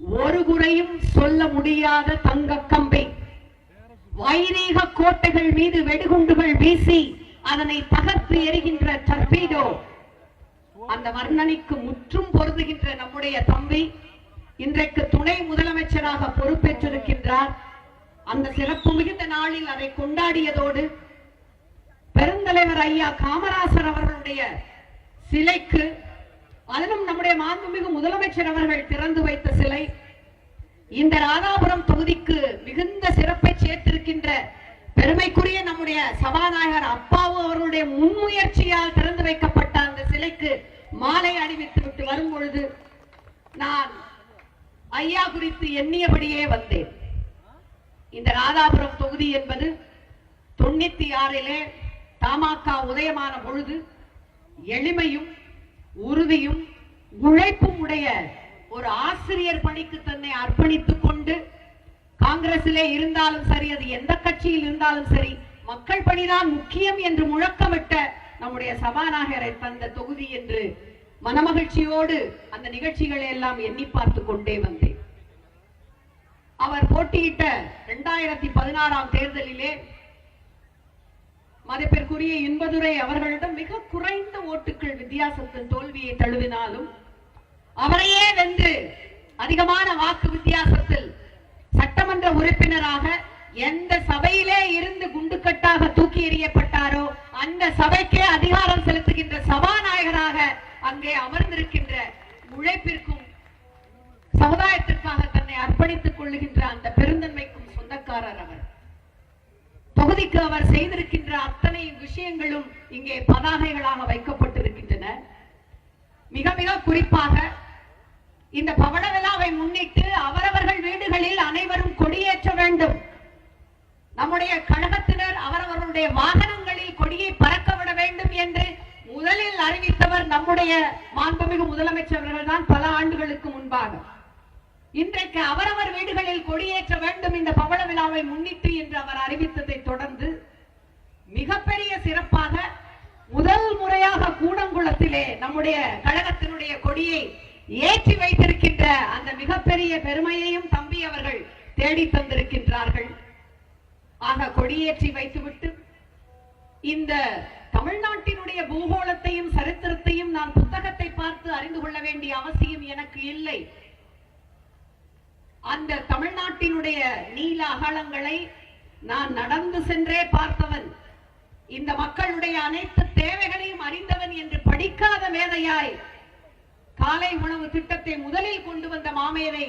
ஒரு குறையும் சொல்ல முடியாத தங்க கம்பை. வைரீக கோட்டைகள் மீது வெடிகுண்டுகள் வீசி அதனை தகர்த்து எறிகின்ற டர்பீடோ. அந்த வர்ணனைக்கு முற்றும் பொருந்துகின்ற நம்முடைய தம்பி இன்றைக்கு துணை முதலமைச்சராக பொறுப்பேற்றிருக்கின்றார். அந்த சிறப்பு மிகுந்த நாளில் அதை கொண்டாடியதோடு பெருந்தலைவர் ஐயா காமராசர் அவர்களுடைய சிலைக்கு அதிலும் நம்முடைய மாண்புமிகு முதலமைச்சர் அவர்கள் திறந்து வைத்த சிலை இந்த ராதாபுரம் தொகுதிக்கு மிகுந்த சிறப்பை சேர்த்திருக்கின்ற பெருமைக்குரிய நம்முடைய சபாநாயகர் அப்பாவு அவர்களுடைய முன்முயற்சியால் திறந்து வைக்கப்பட்ட அந்த சிலைக்கு மாலை அணிவித்து விட்டு வரும் பொழுது நான் ஐயா குறித்து எண்ணியபடியே வந்தேன். இந்த ராதாபுரம் தொகுதி என்பது தொண்ணூத்தி ஆறிலே தமாக உதயமான பொழுது எளிமையும் உறுதியும் உழைப்பும் உடைய ஒரு ஆசிரியர் பணிக்கு தன்னை அர்ப்பணித்துக் கொண்டு காங்கிரசிலே இருந்தாலும் சரி அது எந்த கட்சியில் இருந்தாலும் சரி மக்கள் பணிதான் முக்கியம் என்று முழக்கமிட்ட நம்முடைய சபாநாயகரை தந்த தொகுதி என்று மனமகிழ்ச்சியோடு அந்த நிகழ்ச்சிகளை எல்லாம் எண்ணி பார்த்து கொண்டே வந்தேன். அவர் போட்டியிட்ட இரண்டாயிரத்தி பதினாறாம் தேர்தலிலே மதிப்பிற்குரிய இன்பதுரை அவர்களிடம் மிக குறைந்த கருத்துக்கள் வித்தியாசத்தில் தோல்வியை தழுவினாலும் அவரையே வென்று அதிகமான வாக்கு வித்தியாசத்தில் சட்டமன்ற உறுப்பினராக எந்த சபையிலே இருந்து குண்டுக்கட்டாக தூக்கி எறியப்பட்டாரோ அந்த சபைக்கே அதிகாரம் செலுத்துகின்ற சபாநாயகராக அங்கே அமர்ந்திருக்கின்ற உழைப்பிற்கும் சமுதாயத்திற்காக தன்னை அர்ப்பணித்துக் கொள்ளுகின்ற அந்த தொகுதிக்கு அவர் செய்திருக்கின்ற அத்தனை விஷயங்களும் இங்கே பதாகைகளாக வைக்கப்பட்டிருக்கின்றன. மிக மிக குறிப்பாக இந்த பவள விழாவை முன்னிட்டு அவரவர்கள் வீடுகளில் அனைவரும் கொடியேற்ற வேண்டும். நம்முடைய கழகத்தினர் அவரவர்களுடைய வாகனங்களில் கொடியை பறக்க விட வேண்டும் என்று முதலில் அறிவித்தவர் நம்முடைய மாண்புமிகு முதலமைச்சர் அவர்கள் தான் பல ஆண்டுகளுக்கு முன்பாக. இன்றைக்கு அவரவர் வீடுகளில் கொடியேற்ற வேண்டும் இந்த பவள விழாவை முன்னிட்டு என்று அவர் அறிவித்ததை தொடர்ந்து மிகப்பெரிய சிறப்பாக முதல் முறையாக கூடங்குளத்திலே நம்முடைய கழகத்தினுடைய கொடியை ஏற்றி வைத்திருக்கின்ற அந்த மிகப்பெரிய பெருமையையும் தம்பி அவர்கள் தேடி தந்திருக்கின்றார்கள். ஆக கொடியேற்றி வைத்துவிட்டு இந்த தமிழ்நாட்டினுடைய பூகோளத்தையும் சரித்திரத்தையும் நான் புத்தகத்தை பார்த்து அறிந்து கொள்ள வேண்டிய அவசியம் எனக்கு இல்லை. அந்த தமிழ்நாட்டினுடைய நீல அகலங்களை நான் நடந்து சென்றே பார்த்தவன். இந்த மக்களுடைய அனைத்து தேவைகளையும் அறிந்தவன் என்று படிக்காத மேதையாய் காலை உணவு திட்டத்தை முதலில் கொண்டு வந்த மாமேதை